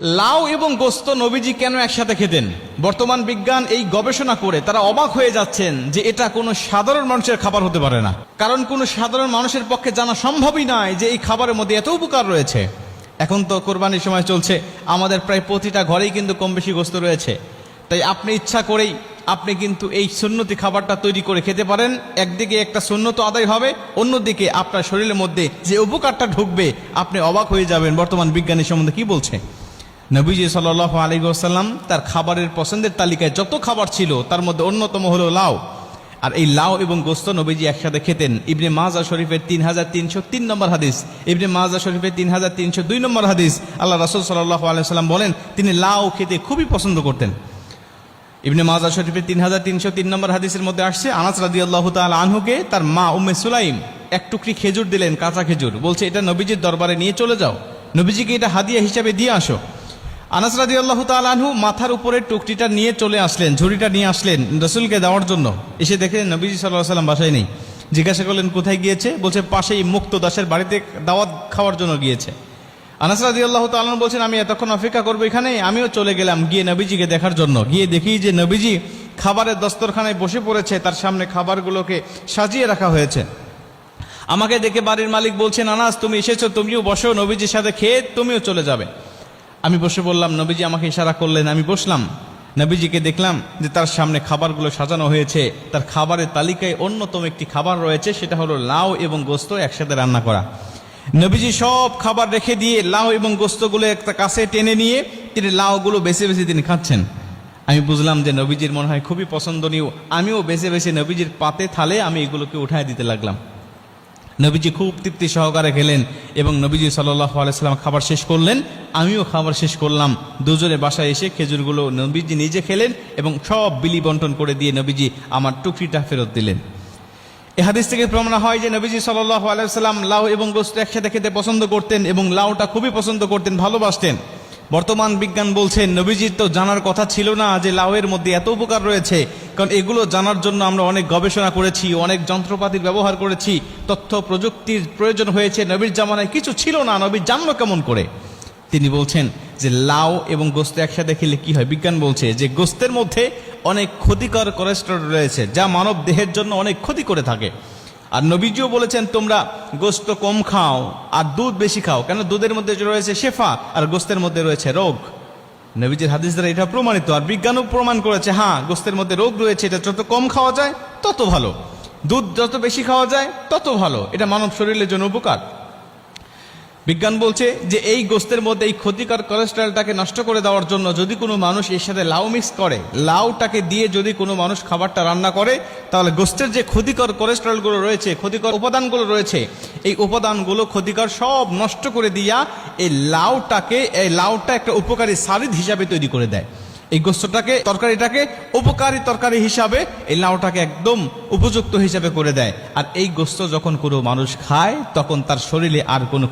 লাউ এবং গোস্ত নবীজি কেন একসাথে খেতেন? বর্তমান বিজ্ঞান এই গবেষণা করে তারা অবাক হয়ে যাচ্ছেন যে এটা কোনো সাধারণ মানুষের খাবার হতে পারে না। কারণ কোনো সাধারণ মানুষের পক্ষে জানা সম্ভবই নয় যে এই খাবারের মধ্যে এত উপকার রয়েছে। এখন তো কোরবানির সময় চলছে, আমাদের প্রায় প্রতিটা ঘরেই কিন্তু কম বেশি গোস্ত রয়েছে। তাই আপনি ইচ্ছা করেই আপনি কিন্তু এই সুন্নতি খাবারটা তৈরি করে খেতে পারেন। একদিকে একটা সুন্নত আদায় হবে, অন্যদিকে আপনার শরীরের মধ্যে যে উপকারটা ঢুকবে, আপনি অবাক হয়ে যাবেন। বর্তমান বিজ্ঞানী সম্বন্ধে কি বলছে? নবীজি সাল আলী আসাল্লাম তার খাবারের পছন্দের তালিকায় যত খাবার ছিল, তার মধ্যে অন্যতম হলো লাউ। আর এই লাউ এবং গোস্ত নবীজি একসাথে খেতেন। ইবনে মাজা শরীফের তিন হাজার তিনশো তিন নম্বর হাদিস, ইবনে মাজা শরীফের তিন হাজার তিনশো দুই নম্বর হাদিস, আল্লাহ রাসুল সাল্লাহ আলাইসাল্লাম বলেন, তিনি লাউ খেতে খুবই পছন্দ করতেন। ইবনে মাজা শরীফের তিন হাজার তিনশো তিন নম্বর হাদিসের মধ্যে আসছে, আনাস রাদি আল্লাহ তাল আনহুকে তার মা উম্মে সুলাইম এক টুকরি খেজুর দিলেন, কাঁচা খেজুর। বলছে, এটা নবীজির দরবারে নিয়ে চলে যাও। নবীজিকে এটা হাদিয়া হিসাবে দিয়ে আসো। আনাস রাদি আল্লাহ আনহু মাথার উপরে টুকটিটা নিয়ে চলে আসলেন, ঝুড়িটা নিয়ে আসলেন রসুলকে দেওয়ার জন্য। এসে দেখে নবীজি সাল্লাহ সাল্লাম বাসায় নেই। জিজ্ঞাসা করলেন, কোথায় গিয়েছে? বলছে, পাশেই মুক্ত দাসের বাড়িতে দাওয়াত খাওয়ার জন্য গিয়েছে। আনাস রাদি আল্লাহ তালন বলছেন, আমি এতক্ষণ অপেক্ষা করব এখানে, আমিও চলে গেলাম গিয়ে নবীজিকে দেখার জন্য। গিয়ে দেখি যে নবীজি খাবারের দস্তরখানায় বসে পড়েছে, তার সামনে খাবারগুলোকে সাজিয়ে রাখা হয়েছে। আমাকে দেখে বাড়ির মালিক বলছেন, আনাস, তুমি এসেছ, তুমিও বসো, নবীজির সাথে খেয়ে তুমিও চলে যাবে। আমি বসে বললাম, নবীজি আমাকে ইশারা করলেন, আমি বসলাম। নবীজিকে দেখলাম যে তার সামনে খাবারগুলো সাজানো হয়েছে। তার খাবারের তালিকায় অন্যতম একটি খাবার রয়েছে, সেটা হলো লাউ এবং গোস্ত একসাথে রান্না করা। নবীজি সব খাবার রেখে দিয়ে লাউ এবং গোস্তগুলো একটা কাছে টেনে নিয়ে তিনি লাউগুলো বেছে বেছে তিনি খাচ্ছেন। আমি বুঝলাম যে নবীজির মনে হয় খুবই পছন্দনীয়। আমিও বেছে বেছে নবীজির পাতে থালে আমি এগুলোকে উঠায় দিতে লাগলাম। নবীজি খুব তৃপ্তি সহকারে খেলেন এবং নবীজি সাল্লাহ আলাইসাল্লাম খাবার শেষ করলেন। আমিও খাবার শেষ করলাম। দুজনে বাসায় এসে খেজুরগুলো নবীজি নিজে খেলেন এবং সব বিলি বন্টন করে দিয়ে নবীজি আমার টুকরিটা ফেরত দিলেন। এ হাদিস থেকে প্রমাণ হয় যে নবীজি সাল্লাহ আলাইসাল্লাম লাউ এবং গোস্ত একসাথে খেতে পছন্দ করতেন এবং লাউটা খুবই পছন্দ করতেন, ভালোবাসতেন। বর্তমান বিজ্ঞান বলছেন নবীজির তো জানার কথা ছিল না যে লাউয়ের মধ্যে এত উপকার রয়েছে। কারণ এগুলো জানার জন্য আমরা অনেক গবেষণা করেছি, অনেক যন্ত্রপাতির ব্যবহার করেছি, তথ্য প্রযুক্তির প্রয়োজন হয়েছে, নবীর জামানায় কিছু ছিল না, নবী জানলো কেমন করে? তিনি বলছেন যে লাউ এবং গোস্ত একসাথে খেলে কি হয়? বিজ্ঞান বলছে যে গোস্তের মধ্যে অনেক ক্ষতিকর কোলেস্ট্রল রয়েছে, যা মানব দেহের জন্য অনেক ক্ষতি করে থাকে। আর নবীজিও বলেছেন, তোমরা গোস্ত কম খাও আর দুধ বেশি খাও। কেন? দুধের মধ্যে রয়েছে শেফা আর গোস্তের মধ্যে রয়েছে রোগ। নবীজির হাদিস দ্বারা এটা প্রমাণিত আর বিজ্ঞানও প্রমাণ করেছে হ্যাঁ গোস্তের মধ্যে রোগ রয়েছে, এটা যত কম খাওয়া যায় তত ভালো। দুধ যত বেশি খাওয়া যায় তত ভালো। এটা মানব শরীরের জন্য উপকার। বিজ্ঞান বলছে যে এই গোস্তের মধ্যে এই ক্ষতিকর কোলেস্ট্রলটাকে নষ্ট করে দেওয়ার জন্য যদি কোনো মানুষ এর সাথে লাউ মিক্স করে, লাউটাকে দিয়ে যদি কোনো মানুষ খাবারটা রান্না করে, তাহলে গোস্তের যে ক্ষতিকর কোলেস্ট্রলগুলো রয়েছে, ক্ষতিকর উপাদানগুলো রয়েছে, এই উপাদানগুলো ক্ষতিকর সব নষ্ট করে দিয়া এই লাউটাকে, এই লাউটা একটা উপকারী সারিদ হিসাবে তৈরি করে দেয়। এই গোস্তটাকে, তরকারিটাকে উপকারী তরকারি হিসাবে এই লাউটাকে একদম উপযুক্ত হিসাবে করে দেয়। আর এই গোস্ত যখন কোনো মানুষ খায়, তখন তার শরীরে আর কোনো